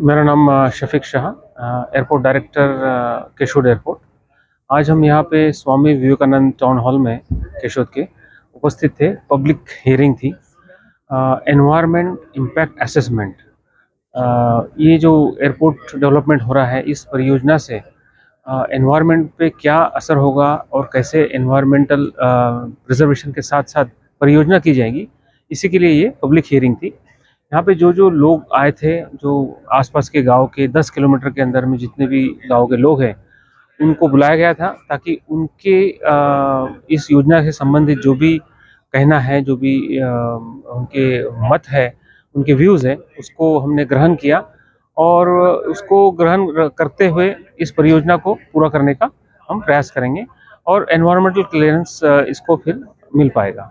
मेरा नाम Shafiq Shah airport director Keshod airport. आज हम यहाँ पे स्वामी विवेकानंद टाउन हॉल में केशोद के उपस्थित थे। पब्लिक हियरिंग थी। एनवायरनमेंट इम्पैक्ट असेसमेंट ये जो एयरपोर्ट डेवलपमेंट हो रहा है, इस परियोजना से एनवायरनमेंट पे क्या असर होगा और कैसे एनवायरमेंटल प्रिजर्वेशन के साथ साथ परियोजना की जाएगी, इसी के लिए ये पब्लिक हियरिंग थी। यहाँ पे जो जो लोग आए थे, जो आसपास के गाँव के 10 किलोमीटर के अंदर में जितने भी गाँव के लोग हैं, उनको बुलाया गया था ताकि उनके इस योजना से संबंधित जो भी कहना है, जो भी उनके मत है, उनके व्यूज़ है, उसको हमने ग्रहण किया और उसको ग्रहण करते हुए इस परियोजना को पूरा करने का हम प्रयास करेंगे और एनवायरमेंटल क्लियरेंस इसको फिर मिल पाएगा।